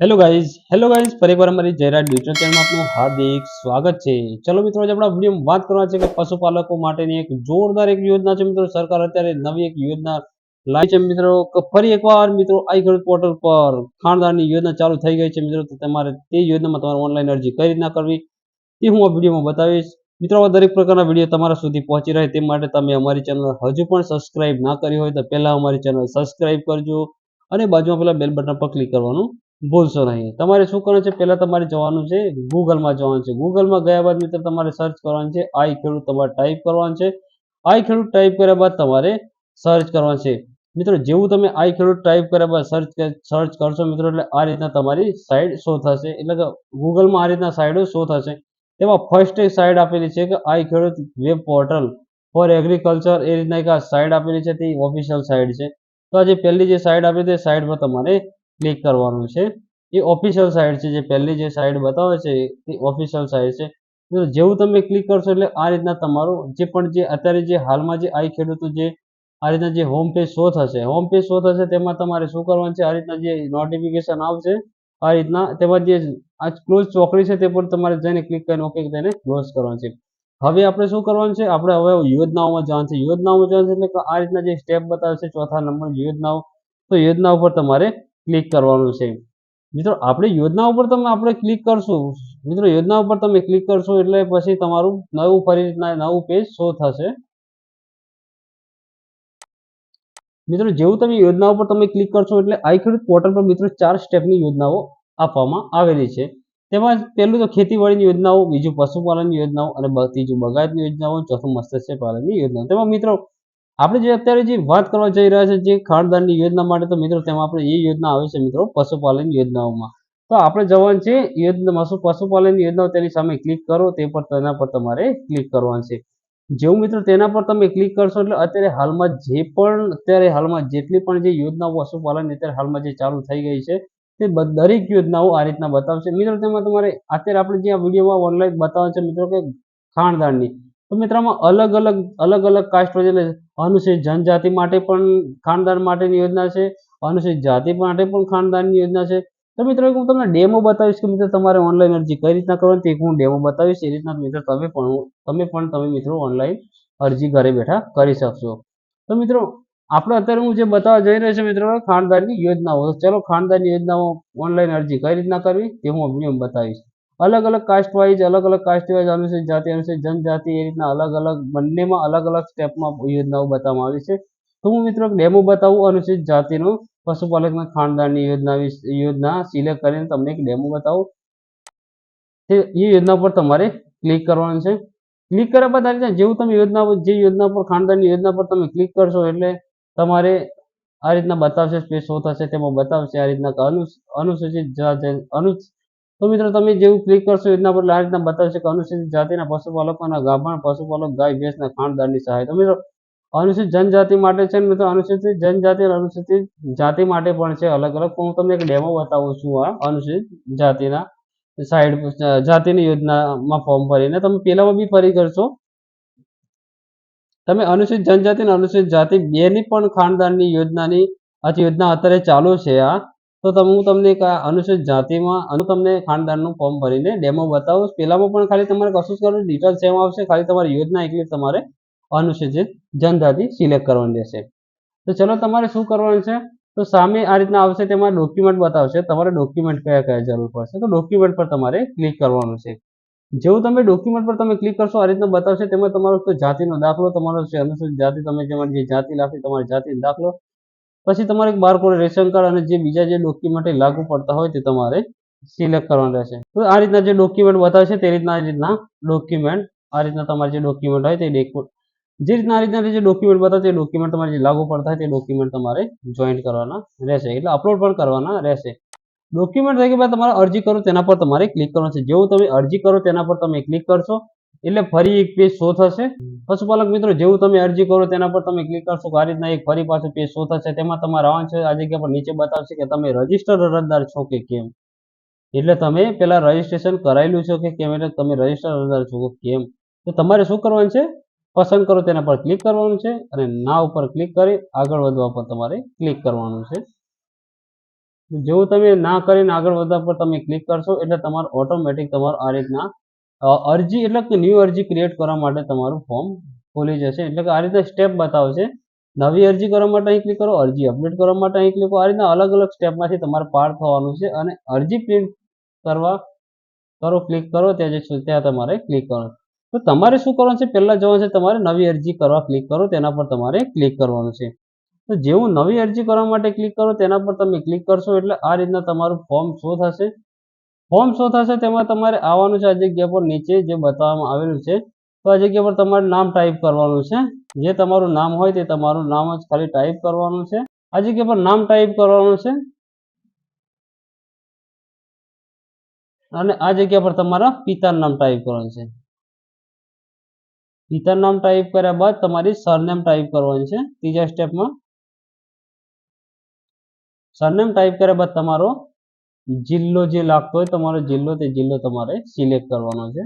Hello guys hello guys ફરી એકવાર અમારી જયરાજ ડિજિટલ ચેનલમાં આપનું હાર્દિક સ્વાગત છે. ચલો મિત્રો, આજે આપણા વિડીયોમાં વાત કરવા છે કે પશુપાલકો માટેની એક જોરદાર એક યોજના છે મિત્રો. સરકાર અત્યારે નવી એક યોજના લાવી છે મિત્રો. ફરી એકવાર મિત્રો આઈ ખેડૂત પોર્ટલ પર ખાણદારની યોજના ચાલુ થઈ ગઈ છે મિત્રો. તો તમારે તે યોજનામાં તમારે ઓનલાઈન અરજી કઈ રીતના કરવી, તે હું આ વિડીયોમાં બતાવીશ. મિત્રો, આવા દરેક પ્રકારના વીડિયો તમારા સુધી પહોંચી રહે તે માટે તમે અમારી ચેનલ હજુ પણ સબસ્ક્રાઇબ ના કરી હોય તો પહેલાં અમારી ચેનલ સબસ્ક્રાઇબ કરજો અને બાજુમાં પેલા બેલ બટન પર ક્લિક કરવાનું ભૂલશો નહીં. તમારે શું કરવાનું છે? પહેલાં તમારે જવાનું છે ગૂગલમાં જવાનું છે. ગૂગલમાં ગયા બાદ મિત્રો તમારે સર્ચ કરવાનું છે આઈ ખેડૂત તમારે ટાઈપ કરવાનું છે. આઈ ખેડૂત ટાઈપ કર્યા બાદ તમારે સર્ચ કરવાનું છે. મિત્રો જેવું તમે આઈ ખેડૂત ટાઈપ કર્યા બાદ સર્ચ સર્ચ કરશો મિત્રો એટલે આ રીતના તમારી સાઈડ શો થશે. એટલે કે ગૂગલમાં આ રીતના સાઈડો શો થશે. તેમાં ફર્સ્ટ એક સાઈડ આપેલી છે કે I Khedut web portal for agriculture એ રીતના એક આ સાઈડ આપેલી છે. તે ઓફિશિયલ સાઈડ છે. તો આ જે પહેલી જે સાઈડ આપી તે પર તમારે ક્લિક કરવાનું છે. એ ઓફિશિયલ સાઇટ છે, જે પહેલી જે સાઇટ બતાવે છે, એ ઓફિશિયલ સાઇટ છે. જેવું તમે ક્લિક કરશો એટલે આ રીતના તમારું જે પણ જે અત્યારે જે હાલમાં જે આઈ ખેડૂતો જે આ રીતના જે હોમ પેજ શો થશે હોમ પેજ શો થશે તેમાં તમારે શું કરવાનું છે? આ રીતના જે નોટિફિકેશન આવશે, આ રીતના તેમાં જે આ ક્લોઝ ચોકડી છે તે પર તમારે જઈને ક્લિક કરીને ઓકે તેને ક્લોઝ કરવાનું છે. હવે આપણે શું કરવાનું છે? આપણે હવે યોજનાઓમાં જવાનું છે. યોજનાઓમાં જવાનું છે એટલે આ રીતના જે સ્ટેપ બતાવે છે, ચોથા નંબર યોજનાઓ. તો યોજના ઉપર તમારે ક્લિક કરવાનું છે. મિત્રો, આપણે યોજના ઉપર તમે આપણે ક્લિક કરશું. મિત્રો, યોજના ઉપર તમે ક્લિક કરશો એટલે પછી તમારું નવું ફરી, નવું પેજ શો થશે. મિત્રો, જેવું તમે યોજના ઉપર તમે ક્લિક કરશો એટલે આઈ ખેડૂત પોર્ટલ પર મિત્રો ચાર સ્ટેપની યોજનાઓ આપવામાં આવેલી છે. તેમાં પહેલું તો ખેતીવાડીની યોજનાઓ, બીજું પશુપાલનની યોજનાઓ અને ત્રીજું બગાયતની યોજનાઓ, ચોથું મત્સ્ય પાલનની યોજનાઓ. તેમાં મિત્રો આપણે જે અત્યારે જે વાત કરવા જઈ રહ્યા છે જે ખાણદાનની યોજના માટે, તો મિત્રો તેમાં આપણે એ યોજના આવે છે મિત્રો, પશુપાલન યોજનાઓમાં. તો આપણે જવાનું છે યોજના પશુપાલન યોજનાઓ તેની સામે ક્લિક કરો, તે પર તેના પર તમારે ક્લિક કરવાનું છે. જેવું મિત્રો તેના પર તમે ક્લિક કરશો એટલે અત્યારે હાલમાં જે પણ, અત્યારે હાલમાં જેટલી પણ જે યોજનાઓ પશુપાલન અત્યારે હાલમાં જે ચાલુ થઈ ગઈ છે, તે દરેક યોજનાઓ આ રીતના બતાવશે. મિત્રો તેમાં તમારે અત્યારે આપણે જે આ વિડીયોમાં ઓનલાઈન બતાવે છે મિત્રો કે ખાણદાનની. તો મિત્રોમાં અલગ અલગ અલગ અલગ કાસ્ટ એટલે અનુસૂચિત જનજાતિ માટે પણ ખાનદાન માટેની યોજના છે. અનુસૂચિત જાતિ માટે પણ ખાનદાનની યોજના છે. તો મિત્રો હું તમને ડેમો બતાવીશ કે મિત્રો તમારે ઓનલાઈન અરજી કઈ રીતના કરવાની તે હું ડેમો બતાવીશ. એ રીતના મિત્રો તમે પણ તમે પણ તમે મિત્રો ઓનલાઈન અરજી ઘરે બેઠા કરી શકશો. તો મિત્રો, આપણે અત્યારે હું જે બતાવવા જઈ રહ્યો છું મિત્રો, ખાનદાનની યોજનાઓ. ચલો ખાનદાનની યોજનાઓ ઓનલાઈન અરજી કઈ રીતના કરવી, તે હું વીડિયો બતાવીશ. અલગ અલગ કાસ્ટ વાઇઝ અલગ અલગ કાસ્ટ વાઇઝ અનુસૂચિત જાતિ અનુસૂચિત જનજાતિ એ રીતના અલગ અલગ, બંનેમાં અલગ અલગ સ્ટેપમાં યોજનાઓ બતાવવામાં આવી છે. તો હું મિત્રો ડેમો બતાવું અનુસૂચિત જાતિનું પશુપાલકના ખાનદાનની યોજના યોજના સિલેક્ટ કરીને તમને એક ડેમો બતાવું. એ યોજના પર તમારે ક્લિક કરવાનું છે. ક્લિક કર્યા બાદ આ રીતના જેવું તમે યોજના જે યોજના પર, ખાનદાનની યોજના પર તમે ક્લિક કરશો એટલે તમારે આ રીતના બતાવશે સ્પેસ શો થશે તેમાં બતાવશે આ રીતના અનુસૂચિત અનુ તો મિત્રો, તમે જેવું ક્લિક કરશો, એના પર આ રીતના બતાવશે કે અનુસૂચિત જાતિના પશુપાલકોના ગાભણ, પશુપાલક ગાય ભેંસના ખાનદાનની સહાય. તો મિત્રો, અનુસૂચિત જનજાતિ માટે છે મિત્રો, અનુસૂચિત જનજાતિ અને અનુસૂચિત જાતિ માટે પણ છે અલગ અલગ. હું તમને એક ડેમો બતાવું છું આ અનુસૂચિત જાતિના સાઈડ જાતિની યોજનામાં ફોર્મ ભરીને. તમે પેલામાં બી ફરી કરશો. તમે અનુસૂચિત જનજાતિ અને અનુસૂચિત જાતિ બેની પણ ખાનદાનની યોજનાની આ યોજના અત્યારે ચાલુ છે આ. તો તમે, હું તમને એક અનુસૂચિત જાતિમાં અનુ તમને ખાનદાનનું ફોર્મ ભરીને ડેમો બતાવું પહેલામાં પણ ખાલી તમારે કશું જ કરવાનું ડિટેલ સેમ આવશે, ખાલી તમારી યોજના એકલી તમારે અનુસૂચિત જનજાતિ સિલેક્ટ કરવાની રહેશે. તો ચલો તમારે શું કરવાનું છે? તો સામે આ રીતના આવશે, તેમાં ડોક્યુમેન્ટ બતાવશે. તમારે ડોક્યુમેન્ટ કયા કયા જરૂર પડશે? તો ડોક્યુમેન્ટ પર તમારે ક્લિક કરવાનું છે. જેવું તમે ડોક્યુમેન્ટ પર તમે ક્લિક કરશો, આ રીતના બતાવશે. તેમાં તમારો જાતિનો દાખલો, તમારો અનુસૂચિત જાતિ, તમે જેમાં જે જાતિ લાગશે તમારી જાતિનો દાખલો પછી તમારે એક બારકોડ રેશન કાર્ડ અને જે બીજા જે ડોક્યુમેન્ટ લાગુ પડતા હોય તે તમારે સિલેક્ટ કરવાનું રહેશે. તો આ રીતના જે ડોક્યુમેન્ટ બતાવશે તે રીતના આ રીતના ડોક્યુમેન્ટ આ રીતના તમારે જે ડોક્યુમેન્ટ હોય તે જે રીતના આ રીતના જે ડોક્યુમેન્ટ બતાવે તે ડોક્યુમેન્ટ તમારે જે લાગુ પડતા હોય તે ડોક્યુમેન્ટ તમારે જોઈન્ટ કરવાના રહેશે. એટલે અપલોડ પણ કરવાના રહેશે. ડોક્યુમેન્ટ થઈ ગયા બાદ તમારે અરજી કરો તેના પર તમારે ક્લિક કરવાનું છે. જેવું તમે અરજી કરો તેના પર તમે ક્લિક કરશો એટલે ફરી એક પેજ શો થશે. પશુપાલક મિત્રો, જેવું તમે અરજી કરો તેના પર તમે ક્લિક કરશો આ રીતના એક ફરી પાછું પેજ શો થશે. તેમાં તમારે આવવાનું છે, આ જગ્યા પર નીચે બતાવશે કે તમે રજિસ્ટર અરજદાર છો કે કેમ. એટલે તમે પેલા રજીસ્ટ્રેશન કરાયેલું છો કે કેમ, એટલે તમે રજિસ્ટર અરજદાર છો કે કેમ. તો તમારે શું કરવાનું છે? પસંદ કરો તેના પર ક્લિક કરવાનું છે અને ના ઉપર ક્લિક કરી આગળ વધવા પર તમારે ક્લિક કરવાનું છે. જેવું તમે ના કરીને આગળ વધવા પર તમે ક્લિક કરશો, એટલે તમારું ઓટોમેટિક તમારું આ રીતના અરજી એટલે કે ન્યૂ અરજી ક્રિએટ કરવા માટે તમારું ફોર્મ ખોલી જશે. એટલે કે આ રીતે સ્ટેપ બતાવશે. નવી અરજી કરવા માટે અહીં ક્લિક કરો, અરજી અપડેટ કરવા માટે અહીં ક્લિક કરો. આ રીતના અલગ અલગ સ્ટેપમાંથી તમારે પાર થવાનું છે અને અરજી પ્રિન્ટ કરવા, કરો ક્લિક કરો, ત્યાં જે ત્યાં તમારે ક્લિક કરો તો તમારે શું કરવાનું છે? પહેલાં જવાનું છે તમારે નવી અરજી કરવા ક્લિક કરો, તેના પર તમારે ક્લિક કરવાનું છે. તો જેવું નવી અરજી કરવા માટે ક્લિક કરો, તેના પર તમે ક્લિક કરશો એટલે આ રીતના તમારું ફોર્મ શો થશે. ફોર્મ શો થશે તેમાં તમારે આવવાનું છે આ જગ્યા પર નીચે જે બતાવવામાં આવેલું છે. તો આ જગ્યા પર તમારે નામ ટાઈપ કરવાનું છે. જે તમારું નામ હોય તે તમારું નામ જ ખાલી ટાઈપ કરવાનું છે. આ જગ્યા પર નામ ટાઈપ કરવાનું છે. અને આ જગ્યા પર તમારા પિતાનું નામ ટાઈપ કરવાનું છે. પિતાનું નામ ટાઈપ કર્યા બાદ તમારી સરનેમ ટાઈપ કરવાની છે. ત્રીજા સ્ટેપમાં સરનેમ ટાઈપ કર્યા બાદ તમારો જિલ્લો જે લાગતો હોય તમારો જિલ્લો તે જિલ્લો તમારે સિલેક્ટ કરવાનો છે.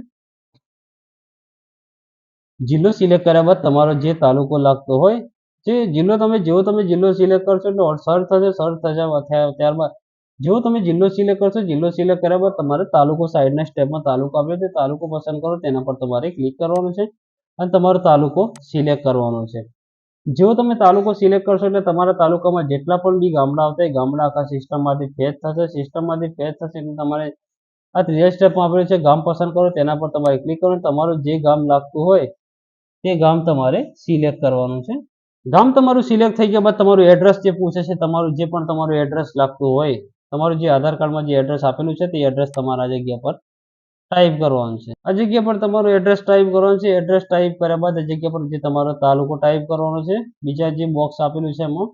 જિલ્લો સિલેક્ટ કર્યા બાદ તમારો જે તાલુકો લાગતો હોય જે જિલ્લો તમે, જેવો તમે જિલ્લો સિલેક્ટ કરશો એટલે સર્ચ થશે સર્ચ થયા- ત્યારબાદ જેવો તમે જિલ્લો સિલેક્ટ કરશો, જિલ્લો સિલેક્ટ કર્યા બાદ તમારે તાલુકો સાઈડના સ્ટેપમાં તાલુકો આપ્યો છે તાલુકો પસંદ કરો તેના પર તમારે ક્લિક કરવાનું છે અને તમારો તાલુકો સિલેક્ટ કરવાનો છે. જેવો તમે તાલુકો સિલેક્ટ કરશો એટલે તમારા તાલુકામાં જેટલા પણ બી ગામડા આવતા હોય, ગામડા આખા સિસ્ટમમાંથી ફેચ થશે સિસ્ટમમાંથી ફેચ થશે એટલે તમારે આ ત્રીજા સ્ટેપમાં આપેલું છે ગામ પસંદ કરો તેના પર તમારે ક્લિક કરો તમારું જે ગામ લાગતું હોય તે ગામ તમારે સિલેક્ટ કરવાનું છે. ગામ તમારું સિલેક્ટ થઈ ગયા બાદ તમારું એડ્રેસ જે પૂછે છે, તમારું જે પણ તમારું એડ્રેસ લાગતું હોય, તમારું જે આધાર કાર્ડમાં જે એડ્રેસ આપેલું છે, તે એડ્રેસ તમારા જગ્યા પર ટાઈપ કરવાનું છે. આ જગ્યા પર તમારું એડ્રેસ ટાઈપ કરવાનું છે. એડ્રેસ ટાઈપ કર્યા બાદ આ જગ્યા પર જે તમારો તાલુકો ટાઈપ કરવાનો છે. બીજા જે બોક્સ આપેલું છે એમાં.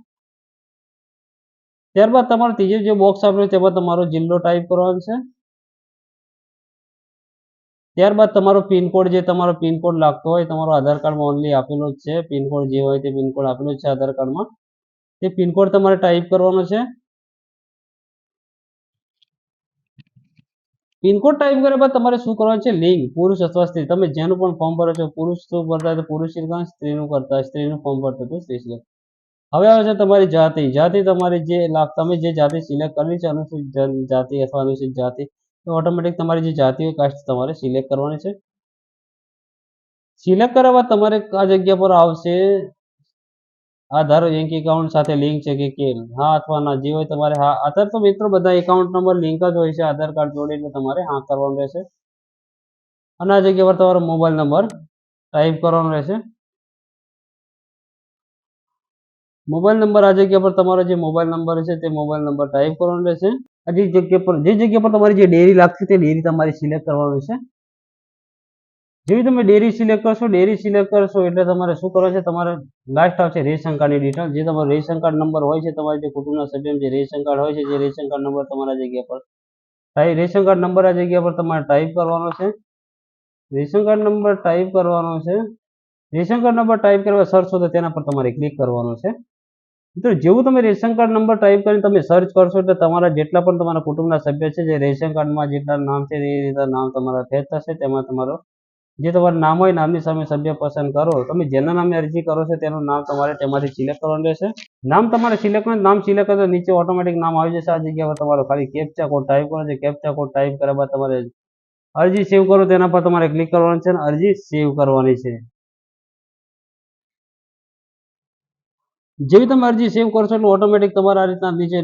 ત્યારબાદ તમારો ત્રીજો જે બોક્સ આપેલું તેમાં તમારો જિલ્લો ટાઈપ કરવાનો છે. ત્યારબાદ તમારો પિનકોડ જે તમારો પિનકોડ લાગતો હોય, તમારો આધાર કાર્ડમાં ઓનલી આપેલો જ છે. પિનકોડ જે હોય તે પિનકોડ આપેલો છે આધાર કાર્ડમાં. તે પિનકોડ તમારે ટાઈપ કરવાનો છે. પિનકોડ ટાઈપ કર્યા બાદ તમારે શું કરવાનું છે? લિંગ, પુરુષ અથવા સ્ત્રી. તમે જેનું પણ ફોર્મ ભરો છો, પુરુષ શું ભરતા પુરુષ સિલેક્ટ સ્ત્રીનું કરતા સ્ત્રીનું ફોર્મ ભરતું તો સ્ત્રી હવે આવે છે તમારી જાતિ. જાતિ તમારી જે લાભ તમે જે જાતિ સિલેક્ટ કરવી છે, અનુસૂચિત જાતિ અથવા અનુસૂચિત જાતિ, તો ઓટોમેટિક તમારી જે જાતિ હોય કાસ્ટ તમારે સિલેક્ટ કરવાની છે. સિલેક્ટ બાદ તમારે આ જગ્યા પર આવશે આધાર બેંક એકાઉન્ટ સાથે લિંક છે કે કેમ? હા અથવા ના, જે હોય તમારે, હા. અત્યારે તો મિત્રો બધા એકાઉન્ટ નંબર લિંક જ હોય છે. આધાર કાર્ડ જોડે એટલે તમારે હા કરવાનું રહેશે. અને આ જગ્યા પર તમારો મોબાઈલ નંબર ટાઈપ કરવાનો રહેશે. મોબાઈલ નંબર આ જગ્યા પર તમારો જે મોબાઈલ નંબર છે તે મોબાઈલ નંબર ટાઈપ કરવાનો રહેશે. આ જે જગ્યા પર, જે જગ્યા પર તમારી જે ડેરી લાગશે તે ડેરી તમારી સિલેક્ટ કરવાનું રહેશે. જેવી તમે ડેરી સિલેક્ટ કરશો ડેરી સિલેક્ટ કરશો એટલે તમારે શું કરો છે? તમારે લાસ્ટ આવશે રેશન કાર્ડની ડિટેલ જે તમારો રેશન કાર્ડ નંબર હોય છે, તમારા જે કુટુંબના સભ્યનો જે રેશન કાર્ડ હોય છે, જે રેશન કાર્ડ નંબર તમારા જગ્યા પર ટાઈપ રેશન કાર્ડ નંબર આ જગ્યા પર તમારે ટાઈપ કરવાનો છે. રેશન કાર્ડ નંબર ટાઈપ કરવાનો છે. રેશન કાર્ડ નંબર ટાઈપ કરવા સર્ચ તો તેના પર તમારે ક્લિક કરવાનો છે. મિત્રો, જેવું તમે રેશન કાર્ડ નંબર ટાઈપ કરીને તમે સર્ચ કરશો એટલે તમારા જેટલા પણ તમારા કુટુંબના સભ્ય છે, જે રેશન કાર્ડમાં જેટલા નામ છે એ રીતે નામ તમારા ફેચ થશે તેમાં તમારો જે તમારું નામ હોય નામની સામે સભ્ય પસંદ કરો, તમે જેના નામે અરજી કરો છો તેનું નામ તમારે તેમાંથી સિલેક્ટ કરવાનું રહેશે. નામ તમારે સિલેક્ટ કરો નામ સિલેક્ટ કરો નીચે ઓટોમેટિક નામ આવી જશે. આ જગ્યા પર તમારો ખાલી કેપ્ચા કોડ ટાઈપ કરો છે કેપ્ચા કોડ ટાઈપ કર્યા બાદ તમારે અરજી સેવ કરો, તેના પર તમારે ક્લિક કરવાનું છે અને અરજી સેવ કરવાની છે. જેવી તમે અરજી સેવ કરશો એટલે ઓટોમેટિક તમારે આ રીતના નીચે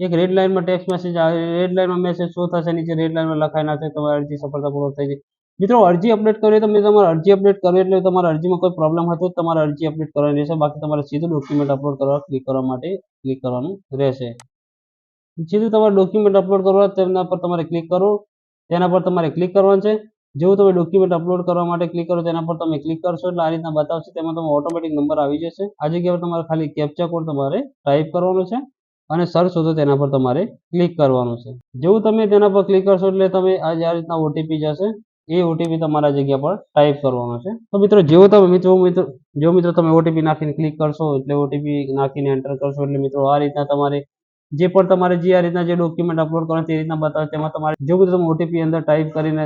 એક રેડ લાઇનમાં ટેક્સ્ટ મેસેજ આવે રેડ લાઇનમાં મેસેજ શો થશે, નીચે રેડ લાઇનમાં લખાઈ નાખશે, તમારી અરજી સફળતાપૂર્વક થઈ ગઈ મિત્રો, અરજી અપડેટ કરવી તમે તમારે અરજી અપડેટ કરવી એટલે તમારા અરજીમાં કોઈ પ્રોબ્લેમ હતો તમારે અરજી અપડેટ કરવાની રહેશે. બાકી તમારે સીધું ડોક્યુમેન્ટ અપલોડ કરવા ક્લિક કરવા માટે ક્લિક કરવાનું રહેશે. સીધું તમારે ડોક્યુમેન્ટ અપલોડ કરવા, તેના પર તમારે ક્લિક કરો. તેના પર તમારે ક્લિક કરવાનું છે. જેવું તમે ડોક્યુમેન્ટ અપલોડ કરવા માટે ક્લિક કરો, તેના પર તમે ક્લિક કરશો એટલે આ રીતના બતાવશે. તેમાં તમે ઓટોમેટિક નંબર આવી જશે. આ જગ્યા તમારે ખાલી કેપ્ચા કોડ તમારે ટાઈપ કરવાનો છે અને સર્ચ શોધો, તેના પર તમારે ક્લિક કરવાનું છે. જેવું તમે તેના પર ક્લિક કરશો એટલે તમે આ આ રીતના ઓટીપી જશે. એ ઓટીપી તમારા જગ્યા પર ટાઈપ કરવાનો છે. તો મિત્રો, જેવો તમે મિત્રો મિત્રો, જો મિત્રો તમે ઓટીપી નાખીને ક્લિક કરશો, એટલે ઓટીપી નાખીને એન્ટર કરશો, એટલે મિત્રો આ રીતના તમારે જે પણ તમારે જે આ રીતના જે ડોક્યુમેન્ટ અપલોડ કરવાનું તે રીતના બતાવે, તેમાં તમારે જેવું બધું તમે ઓટીપી અંદર ટાઈપ કરીને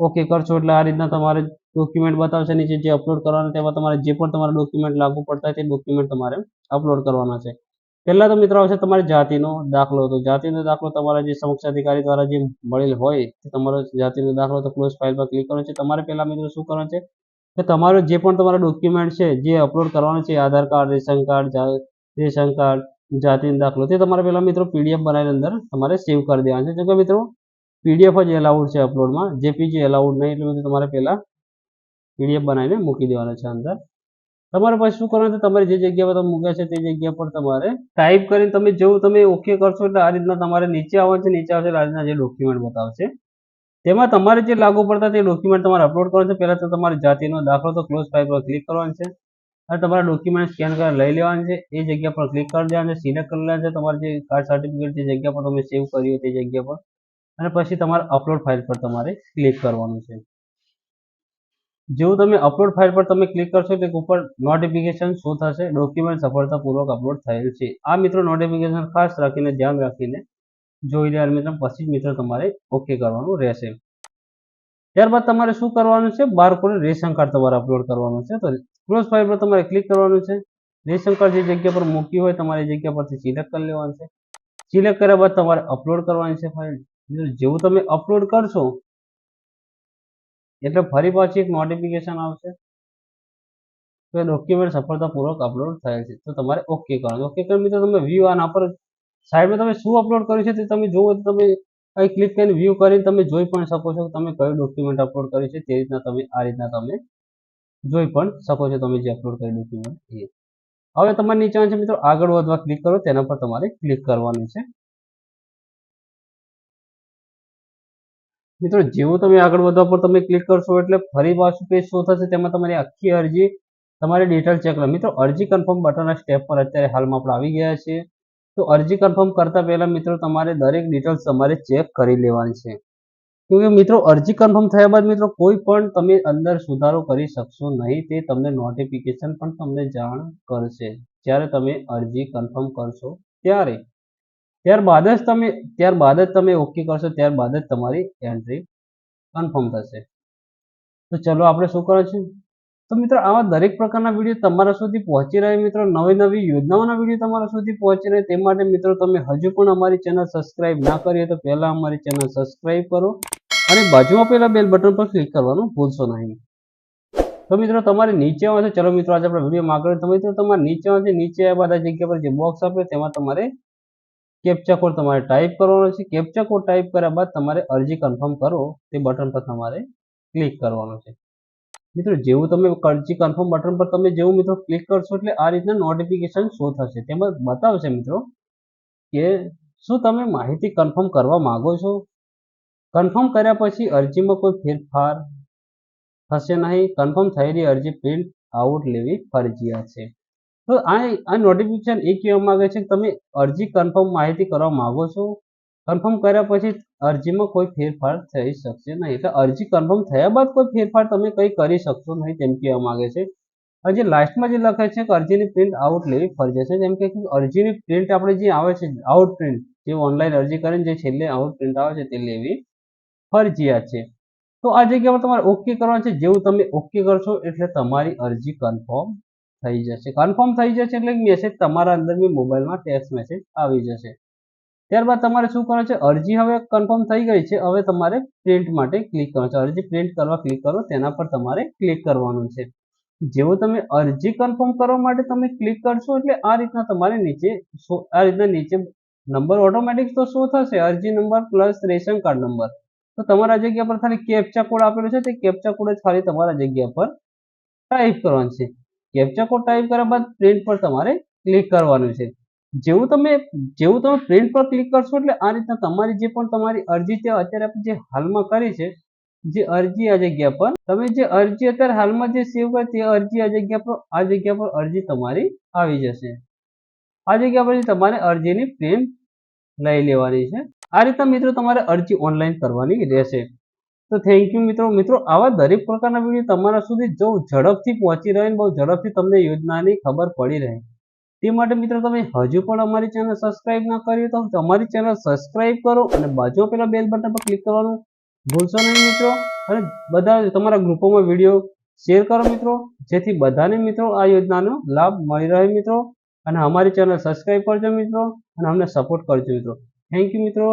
ઓકે કરશો, એટલે આ રીતના તમારે ડોક્યુમેન્ટ બતાવશે, નીચે જે અપલોડ કરવાના, તેમાં તમારે જે પણ તમારા ડોક્યુમેન્ટ લાગુ પડતા તે ડોક્યુમેન્ટ તમારે અપલોડ કરવાના છે. પહેલા તો મિત્રો આવશે તમારી જાતિનો દાખલો. તો જાતિનો દાખલો તમારા જે સમક્ષ અધિકારી દ્વારા જે મળેલ હોય તે તમારો જાતિનો દાખલો તો ક્લોઝ ફાઇલ પર ક્લિક કરવાનો છે. તમારે પહેલા મિત્રો શું કરવાનું છે? કે તમારું જે પણ તમારા ડોક્યુમેન્ટ છે, જે અપલોડ કરવાનું છે, Aadhaar card, ration card ration card, જાતિનો દાખલો, તે તમારે પહેલા મિત્રો પીડીએફ બનાવીને અંદર તમારે સેવ કરી દેવાનું છે. જો કે મિત્રો પીડીએફ જ એલાઉડ છે અપલોડમાં જેપીજી એલાઉડ નહીં, એટલે તમારે પહેલા પીડીએફ બનાવીને મૂકી દેવાનું છે અંદર. તમારે પછી શું કરવાનું તમારે જે જગ્યા પર તમે મૂક્યા છે તે જગ્યા પર તમારે ટાઈપ કરીને તમે જેવું તમે ઓકે કરશો એટલે આ રીતના તમારે નીચે આવવાનું છે, નીચે આવશે આ રીતના જે ડોક્યુમેન્ટ બતાવશે. તેમાં તમારે જે લાગુ પડતા તે ડોક્યુમેન્ટ તમારે અપલોડ કરવાનું છે. પહેલાં તો તમારે જાતિનો દાખલો તો ક્લોઝ ફાઇલ પર ક્લિક કરવાનું છે. અને તમારા ડોક્યુમેન્ટ સ્કેન કરીને લઈ લેવાનું છે. એ જગ્યા પર ક્લિક કરી દેવાનું છે. સિલેક્ટ કરી લેવાનું છે. તમારે જે કાર્ડ સર્ટિફિકેટ જે જગ્યા પર તમે સેવ કર્યું તે જગ્યા પર. અને પછી તમારે અપલોડ ફાઇલ પર તમારે ક્લિક કરવાનું છે. જેવું તમે અપલોડ ફાઇલ પર તમે ક્લિક કરશો એટલે ઉપર નોટિફિકેશન શો થશે. ડોક્યુમેન્ટ સફળતાપૂર્વક અપલોડ થયેલ છે. આ મિત્રો નોટિફિકેશન ખાસ રાખીને ધ્યાન રાખીને જોઈ લેવાનું મિત્રો, પછી જ મિત્રો તમારે ઓકે કરવાનું રહેશે. ત્યારબાદ તમારે શું કરવાનું છે? બારકોડ રેશન કાર્ડ તમારે અપલોડ કરવાનું છે. તો ક્લોઝ ફાઇલ પર તમારે ક્લિક કરવાનું છે. રેશન કાર્ડ જે જગ્યા પર મૂકી હોય તમારે જગ્યા પરથી સિલેક્ટ કરી લેવાનું છે. સિલેક્ટ કર્યા બાદ તમારે અપલોડ કરવાની છે ફાઇલ જેવું તમે અપલોડ કરશો એટલે ફરી પાછી એક નોટિફિકેશન આવશે તો ડોક્યુમેન્ટ સફળતાપૂર્વક અપલોડ થયેલ છે. તો તમારે ઓકે કરવાનું. ઓકે કરી મિત્રો તમે વ્યૂ આના પર સાઈડમાં તમે શું અપલોડ કર્યું છે તે તમે જુઓ તો તમે અહીં ક્લિક કરીને વ્યૂ કરીને તમે જોઈ પણ શકો છો તમે કયું ડોક્યુમેન્ટ અપલોડ કર્યું છે તે રીતના તમે આ રીતના તમે જોઈ પણ શકો છો તમે જે અપલોડ કર્યું ડોક્યુમેન્ટ એ હવે તમારે નીચે છે મિત્રો આગળ વધવા ક્લિક કરો તેના પર તમારે ક્લિક કરવાનું છે. મિત્રો, જેવું તમે આગળ વધવા પર તમે ક્લિક કરશો એટલે ફરી પાછું પેજ શો થશે, તેમાં તમારી આખી અરજી, તમારી ડિટેલ ચેક મિત્રો, અરજી કન્ફર્મ બટનના સ્ટેપ પર અત્યારે હાલમાં આપણે આવી ગયા છીએ. તો અરજી કન્ફર્મ કરતા પહેલા મિત્રો, તમારે દરેક ડિટેલ્સ તમારે ચેક કરી લેવાની છે. કેમકે મિત્રો, અરજી કન્ફર્મ થયા બાદ મિત્રો, કોઈ પણ તમે અંદર સુધારો કરી શકશો નહીં, તે તમને નોટિફિકેશન પણ તમને જાણ કરશે. જ્યારે તમે અરજી કન્ફર્મ કરશો ત્યારે. ત્યારબાદ જ તમે, ત્યારબાદ જ તમે ઓકે કરશો, ત્યારબાદ જ તમારી એન્ટ્રી કન્ફર્મ થશે. તો ચલો આપણે શું કરે છે? તો મિત્રો, આવા દરેક પ્રકારના વીડિયો તમારા સુધી પહોંચી રહે. મિત્રો નવી નવી યોજનાઓના વીડિયો તમારા સુધી પહોંચી રહે. તે માટે મિત્રો, તમે હજુ પણ અમારી ચેનલ સબસ્ક્રાઇબ ના કરીએ તો પહેલાં અમારી ચેનલ સબસ્ક્રાઇબ કરો અને બાજુમાં પહેલાં બેલ બટન પર ક્લિક કરવાનું ભૂલશો નહીં. તો મિત્રો, તમારે નીચે આવે છે. ચલો મિત્રો, આજે આપણે વીડિયો આગળ તો મિત્રો, તમારે નીચે આવે છે. નીચે આવ્યા બધા જગ્યા પર જે બોક્સ આપે, તેમાં તમારે કેપ્ચા કોડ તમારે ટાઈપ કરવાનો છે. કેપ્ચા કોડ ટાઈપ કર્યા બાદ તમારે અરજી કન્ફર્મ કરો. તે બટન પર તમારે ક્લિક કરવાનું છે. મિત્રો, જેવું તમે અરજી કન્ફર્મ બટન પર તમે જેવું મિત્રો ક્લિક કરશો એટલે આ રીતના નોટિફિકેશન શો થશે. તેમાં બતાવશે મિત્રો કે શું તમે માહિતી કન્ફર્મ કરવા માંગો છો? કન્ફર્મ કર્યા પછી અરજીમાં કોઈ ફેરફાર થશે નહીં. કન્ફર્મ થયેલી અરજી પ્રિન્ટ આઉટ લેવી ફરજિયાત છે. તો આ નોટિફિકેશન એ કહેવા માંગે છે તમે અરજી કન્ફર્મ માહિતી કરવા માંગો છો. કન્ફર્મ કર્યા પછી અરજીમાં કોઈ ફેરફાર થઈ શકશે નહીં. એટલે અરજી કન્ફર્મ થયા બાદ કોઈ ફેરફાર તમે કંઈ કરી શકશો નહીં તેમ કહેવા માંગે છે. અને જે લાસ્ટમાં જે લખે છે કે અરજીની પ્રિન્ટ આઉટ લેવી ફરજે છે, જેમ કે અરજીની પ્રિન્ટ આપણે જે આવે છે આઉટ પ્રિન્ટ જે ઓનલાઈન અરજી કરીને જે છેલ્લે આઉટ પ્રિન્ટ આવે છે તે લેવી ફરજિયાત છે. તો આ જગ્યામાં તમારે ઓકે કરવાનું છે. જેવું તમે ઓકે કરશો એટલે તમારી અરજી કન્ફર્મ થઈ જશે. કન્ફર્મ થઈ જશે એટલે મેસેજ તમારા અંદર બી મોબાઈલમાં ટેક્સ્ટ મેસેજ આવી જશે. ત્યારબાદ તમારે શું કરવાનું છે? અરજી હવે કન્ફર્મ થઈ ગઈ છે. હવે તમારે પ્રિન્ટ માટે ક્લિક કરવાનું છે. અરજી પ્રિન્ટ કરવા ક્લિક કરો, તેના પર તમારે ક્લિક કરવાનું છે. જેવું તમે અરજી કન્ફર્મ કરવા માટે તમે ક્લિક કરશો એટલે આ રીતના તમારે નીચે આ રીતના નીચે નંબર ઓટોમેટિક તો શું થશે. અરજી number plus ration card number તો તમારા જગ્યા પર ખાલી કેપ્ચા કોડ આપેલો છે. તે કેપ્ચા કોડ જ ખાલી તમારા જગ્યા પર ટાઈપ કરવાનું છે. કેપ્ચા કોડ ટાઈપ કર્યા બાદ પ્રિન્ટ પર તમારે ક્લિક કરવાનું છે. જેવું તમે જેવું તમે પ્રિન્ટ પર ક્લિક કરશો એટલે આ રીતના તમારી જે પણ તમારી અરજી છે, અત્યારે આપણે જે હાલમાં કરી છે, જે અરજી આ જગ્યા પર, તમે જે અરજી અત્યારે હાલમાં જે સેવ કરી તે અરજી આ જગ્યા પર, આ જગ્યા પર અરજી તમારી આવી જશે. આ જગ્યા પરથી તમારે અરજીની પ્રિન્ટ લઈ લેવાની છે. આ રીતના મિત્રો તમારે અરજી ઓનલાઈન કરવાની રહેશે. તો થેન્ક યુ મિત્રો. મિત્રો, આવા દરેક પ્રકારના વીડિયો તમારા સુધી જો ઝડપથી પહોંચી રહે ને બહુ ઝડપથી તમને યોજનાની ખબર પડી રહે. તે માટે મિત્રો તમે હજુ પણ અમારી ચેનલ સબસ્ક્રાઇબ ના કરી તો અમારી ચેનલ સબસ્ક્રાઇબ કરો અને બાજુ પેલા બેલ બટન પર ક્લિક કરવાનું ભૂલશો નહીં મિત્રો. અને બધા તમારા ગ્રુપોમાં વીડિયો શેર કરો મિત્રો. જેથી બધાને મિત્રો આ યોજનાનો લાભ મળી રહે મિત્રો. અને અમારી ચેનલ સબસ્ક્રાઈબ કરજો મિત્રો. અને અમને સપોર્ટ કરજો મિત્રો. થેન્ક યુ મિત્રો.